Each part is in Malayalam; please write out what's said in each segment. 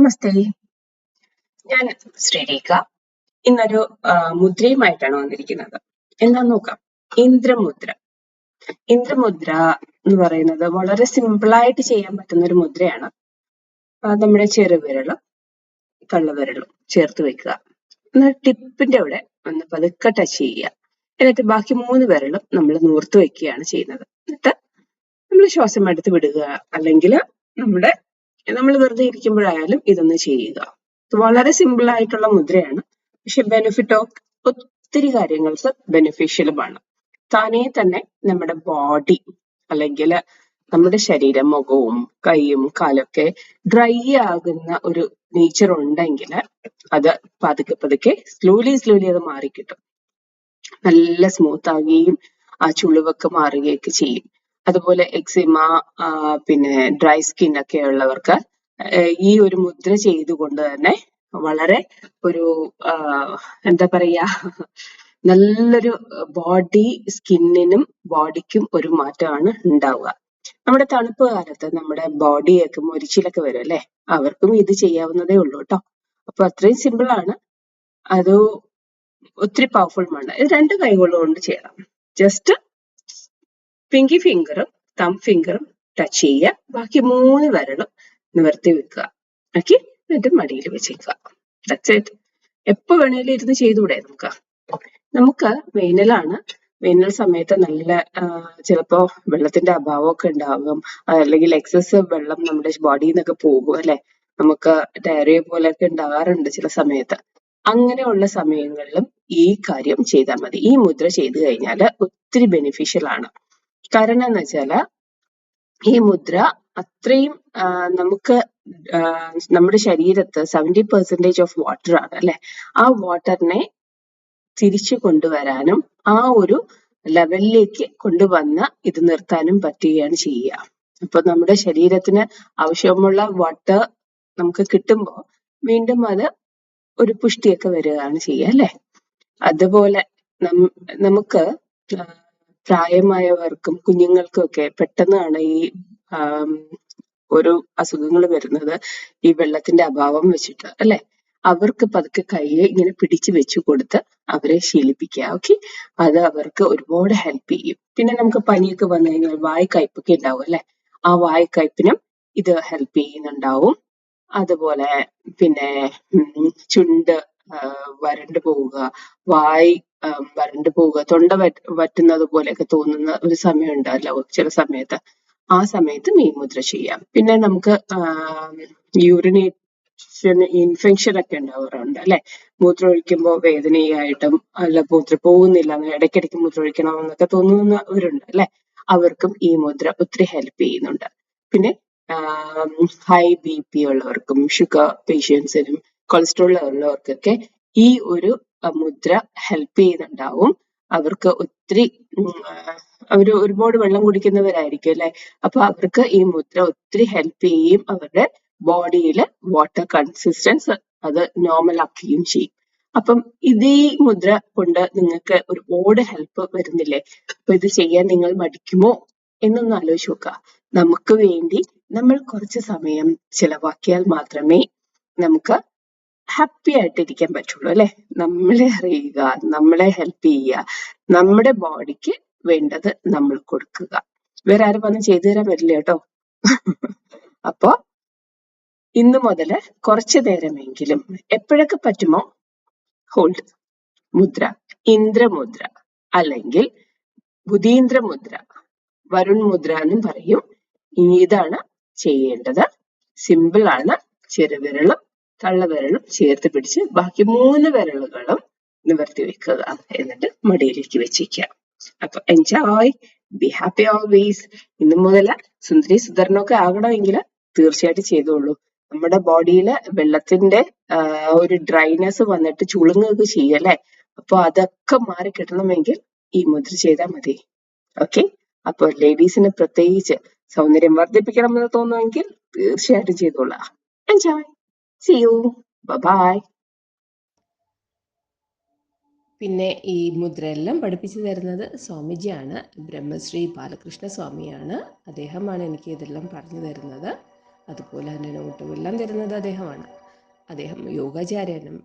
നമസ്തേ. ഞാൻ ശ്രീരേഖ. ഇന്നൊരു മുദ്രയുമായിട്ടാണ് വന്നിരിക്കുന്നത്. എന്താന്ന് നോക്കാം. ഇന്ദ്രമുദ്ര. ഇന്ദ്രമുദ്ര എന്ന് പറയുന്നത് വളരെ സിമ്പിൾ ആയിട്ട് ചെയ്യാൻ പറ്റുന്ന ഒരു മുദ്രയാണ് നമ്മുടെ ചെറുവിരലും തള്ളവിരലും ചേർത്ത് വെക്കുക. എന്നാൽ ടിപ്പിന്റെ അവിടെ ഒന്ന് പതുക്കെ ടച്ച് ചെയ്യുക. എന്നിട്ട് ബാക്കി മൂന്ന് വിരലും നമ്മൾ നൂർത്ത് വെക്കുകയാണ് ചെയ്യുന്നത്. എന്നിട്ട് നമ്മൾ ശ്വാസം എടുത്ത് വിടുക. അല്ലെങ്കിൽ നമ്മുടെ നമ്മൾ വെറുതെ ഇരിക്കുമ്പോഴായാലും ഇതൊന്ന് ചെയ്യുക. വളരെ സിമ്പിൾ ആയിട്ടുള്ള മുദ്രയാണ്. പക്ഷെ ബെനിഫിറ്റോ ഒത്തിരി കാര്യങ്ങൾക്ക് ബെനിഫിഷ്യലുമാണ് താനേ തന്നെ നമ്മുടെ ബോഡി അല്ലെങ്കിൽ നമ്മുടെ ശരീരം മുഖവും കൈയും കാലൊക്കെ ഡ്രൈ ആകുന്ന ഒരു നേച്ചർ ഉണ്ടെങ്കിൽ അത് പതുക്കെ പതുക്കെ സ്ലോലി സ്ലോലി അത് മാറിക്കിട്ടും. നല്ല സ്മൂത്ത് ആകുകയും ആ ചുളിവൊക്കെ മാറുകയൊക്കെ ചെയ്യും. അതുപോലെ എക്സിമ പിന്നെ ഡ്രൈ സ്കിൻ ഒക്കെ ഉള്ളവർക്ക് ഈ ഒരു മുദ്ര ചെയ്തുകൊണ്ട് തന്നെ വളരെ ഒരു എന്താ പറയാ നല്ലൊരു ബോഡി സ്കിന്നിനും ബോഡിക്കും ഒരു മാറ്റമാണ് ഉണ്ടാവുക. നമ്മുടെ തണുപ്പ് കാലത്ത് നമ്മുടെ ബോഡിയൊക്കെ മുരിച്ചിലൊക്കെ വരും അല്ലെ? അവർക്കും ഇത് ചെയ്യാവുന്നതേ ഉള്ളൂ കേട്ടോ. അപ്പൊ അത്രയും സിമ്പിൾ ആണ്. അത് ഒത്തിരി പവർഫുൾ ആണ്. ഇത് രണ്ട് കൈകൾ കൊണ്ട് ചെയ്യണം. ജസ്റ്റ് പിങ്കി ഫിംഗറും തം ഫിംഗറും ടച്ച് ചെയ്യുക. ബാക്കി മൂന്ന് വിരലും നിവർത്തി വെക്കുക. ഓക്കെ എന്നിട്ട് മടിയിൽ വെച്ചേക്കുക. ദാറ്റ്സ് എപ്പോ വേണേലും ഇരുന്ന് ചെയ്തുകൂടെ നമുക്ക്? നമുക്ക് വേനലാണ്. വേനൽ സമയത്ത് നല്ല ചിലപ്പോ വെള്ളത്തിന്റെ അഭാവമൊക്കെ ഉണ്ടാകും. അല്ലെങ്കിൽ എക്സസ് വെള്ളം നമ്മുടെ ബോഡിയിൽ നിന്നൊക്കെ പോകും അല്ലെ? നമുക്ക് ഡയറിയ പോലെയൊക്കെ ഉണ്ടാകാറുണ്ട് ചില സമയത്ത്. അങ്ങനെയുള്ള സമയങ്ങളിലും ഈ കാര്യം ചെയ്താൽ മതി. ഈ മുദ്ര ചെയ്തു കഴിഞ്ഞാൽ ഒത്തിരി ബെനിഫിഷ്യൽ ആണ്. കാരണം എന്ന് വെച്ചാൽ ഈ മുദ്ര അത്രയും നമുക്ക് നമ്മുടെ ശരീരത്ത് സെവന്റി പെർസെന്റേജ് ഓഫ് വാട്ടർ ആണ് അല്ലെ? ആ വാട്ടറിനെ തിരിച്ചു കൊണ്ടുവരാനും ആ ഒരു ലെവലിലേക്ക് കൊണ്ടുവന്ന് ഇത് നിർത്താനും പറ്റുകയാണ് ചെയ്യുക. അപ്പൊ നമ്മുടെ ശരീരത്തിന് ആവശ്യമുള്ള വാട്ടർ നമുക്ക് കിട്ടുമ്പോൾ വീണ്ടും അത് ഒരു പുഷ്ടിയൊക്കെ വരികയാണ് ചെയ്യുക അല്ലെ? അതുപോലെ നമുക്ക് പ്രായമായവർക്കും കുഞ്ഞുങ്ങൾക്കും ഒക്കെ പെട്ടെന്നാണ് ഈ ഒരു അസുഖങ്ങൾ വരുന്നത്. ഈ വെള്ളത്തിന്റെ അഭാവം വെച്ചിട്ട് അല്ലെ? അവർക്ക് പതുക്കെ കൈയെ ഇങ്ങനെ പിടിച്ചു വെച്ചു കൊടുത്ത് അവരെ ശീലിപ്പിക്കുക ഓക്കെ? അത് അവർക്ക് ഒരുപാട് ഹെൽപ്പ് ചെയ്യും. പിന്നെ നമുക്ക് പനിയൊക്കെ വന്നു കഴിഞ്ഞാൽ വായ കയ്പൊക്കെ ഉണ്ടാവും അല്ലെ? ആ വായ കയ്പിനും ഇത് ഹെൽപ്പ് ചെയ്യുന്നുണ്ടാവും. അതുപോലെ പിന്നെ ചുണ്ട് വരണ്ടു പോവുക വായ് വരണ്ടു പോവുക തൊണ്ട വറ്റ് വറ്റുന്നത് പോലെയൊക്കെ തോന്നുന്ന ഒരു സമയം ഉണ്ടാവില്ല ചില സമയത്ത്. ആ സമയത്ത് ഈ മുദ്ര ചെയ്യാം. പിന്നെ നമുക്ക് യൂറിനേഷൻ ഇൻഫെക്ഷൻ ഒക്കെ ഉണ്ടാവാറുണ്ട് അല്ലെ മൂത്രം ഒഴിക്കുമ്പോൾ വേദനയായിട്ടും അല്ല മൂത്രം പോകുന്നില്ല ഇടയ്ക്കിടയ്ക്ക് മൂത്രമൊഴിക്കണം എന്നൊക്കെ തോന്നുന്നവരുണ്ട് അല്ലെ അവർക്കും ഈ മുദ്ര ഒത്തിരി ഹെൽപ്പ് ചെയ്യുന്നുണ്ട്. പിന്നെ ഹൈ ബി പി ഉള്ളവർക്കും ഷുഗർ പേഷ്യൻസിനും കൊളസ്ട്രോൾ ഉള്ളവർക്കൊക്കെ ഈ ഒരു മുദ്ര ഹെൽപ്പ് ചെയ്യുന്നുണ്ടാവും. അവർക്ക് ഒത്തിരി അവർ ഒരുപാട് വെള്ളം കുടിക്കുന്നവരായിരിക്കും അല്ലെ? അപ്പൊ അവർക്ക് ഈ മുദ്ര ഒത്തിരി ഹെൽപ്പ് ചെയ്യും അവരുടെ ബോഡിയിൽ വാട്ടർ കൺസിസ്റ്റൻസ് അത് നോർമൽ ആക്കുകയും ചെയ്യും. അപ്പം ഇതേ മുദ്ര കൊണ്ട് നിങ്ങൾക്ക് ഒരുപാട് ഹെൽപ്പ് വരുന്നില്ലേ? അപ്പൊ ഇത് ചെയ്യാൻ നിങ്ങൾ മടിക്കുമോ? എന്നൊന്ന് ആലോചിച്ച് നോക്കുക. നമുക്ക് വേണ്ടി നമ്മൾ കുറച്ച് സമയം ചിലവാക്കിയാൽ മാത്രമേ നമുക്ക് ഹാപ്പി ആയിട്ടിരിക്കാൻ പറ്റുള്ളൂ അല്ലെ? നമ്മളെ അറിയുക നമ്മളെ ഹെൽപ്പ് ചെയ്യുക നമ്മുടെ ബോഡിക്ക് വേണ്ടത് നമ്മൾ കൊടുക്കുക. വേറെ ആരും വന്ന് ചെയ്തു തരാൻ പറ്റില്ല കേട്ടോ. അപ്പോ ഇന്ന് മുതൽ കുറച്ചു നേരമെങ്കിലും എപ്പോഴൊക്കെ പറ്റുമോ? ഹോൾഡ് മുദ്ര. ഇന്ദ്രമുദ്ര. അല്ലെങ്കിൽ ബുധീന്ദ്ര മുദ്ര വരുൺ മുദ്ര എന്നും പറയും. ഇതാണ് ചെയ്യേണ്ടത്. സിമ്പിൾ ആണ്. ചെറുവിരലും തള്ളവിരലും ചേർത്ത് പിടിച്ച് ബാക്കി മൂന്ന് വിരലുകളും നിവർത്തി വെക്കുക. എന്നിട്ട് മടിയിലേക്ക് വെച്ചിരിക്കുക. അപ്പൊ എൻജോയ് ബി ഹാപ്പി ഓൾവേസ് ഇന്നു മുതൽ സുന്ദരി സുധരനൊക്കെ ആകണമെങ്കിൽ തീർച്ചയായിട്ടും ചെയ്തോളൂ. നമ്മുടെ ബോഡിയിൽ വെള്ളത്തിന്റെ ഒരു ഡ്രൈനെസ് വന്നിട്ട് ചുളുങ്ങുകയൊക്കെ ചെയ്യല്ലേ അപ്പൊ അതൊക്കെ മാറി കിട്ടണമെങ്കിൽ ഈ മുദ്ര ചെയ്താൽ മതി. ഓക്കെ അപ്പൊ ലേഡീസിന് പ്രത്യേകിച്ച് സൗന്ദര്യം വർദ്ധിപ്പിക്കണം എന്ന് തോന്നുമെങ്കിൽ തീർച്ചയായിട്ടും ചെയ്തോളാം. എൻജോയ് സി യു ബൈ പിന്നെ ഈ മുദ്രയെല്ലാം പഠിപ്പിച്ചു തരുന്നത് സ്വാമിജിയാണ്. ബ്രഹ്മശ്രീ ബാലകൃഷ്ണ സ്വാമിയാണ് അദ്ദേഹമാണ് എനിക്ക് ഇതെല്ലാം പറഞ്ഞു തരുന്നത്. അതുപോലെ തന്നെ നോട്ടുമെല്ലാം തരുന്നത് അദ്ദേഹമാണ്. അദ്ദേഹം യോഗാചാര്യനും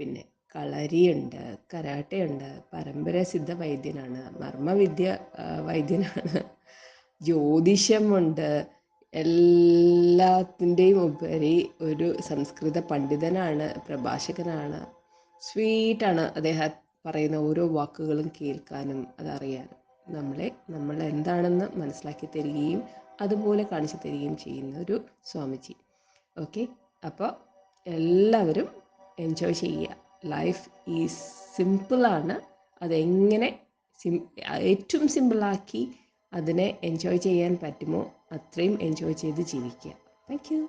പിന്നെ കളരിയുണ്ട് കരാട്ടയുണ്ട് പരമ്പര സിദ്ധ വൈദ്യനാണ് മർമ്മവിദ്യ വൈദ്യനാണ് ജ്യോതിഷമുണ്ട് എല്ലാത്തിന്റെയും ഉപരി ഒരു സംസ്കൃത പണ്ഡിതനാണ് പ്രഭാഷകനാണ് സ്വീറ്റാണ് അദ്ദേഹം പറയുന്ന ഓരോ വാക്കുകളും കേൾക്കാനും അതറിയാനും. നമ്മളെ നമ്മൾ എന്താണെന്ന് മനസ്സിലാക്കി തരികയും അതുപോലെ കാണിച്ചു തരികയും ചെയ്യുന്ന ഒരു സ്വാമിജി. ഓക്കെ? അപ്പോൾ എല്ലാവരും എൻജോയ് ചെയ്യുക. ലൈഫ് ഈ സിമ്പിളാണ് അതെങ്ങനെ സിം ഏറ്റവും സിമ്പിളാക്കി അതിനെ എൻജോയ് ചെയ്യാൻ പറ്റുമോ അത്രയും എൻജോയ് ചെയ്ത് ജീവിക്കുക. Thank you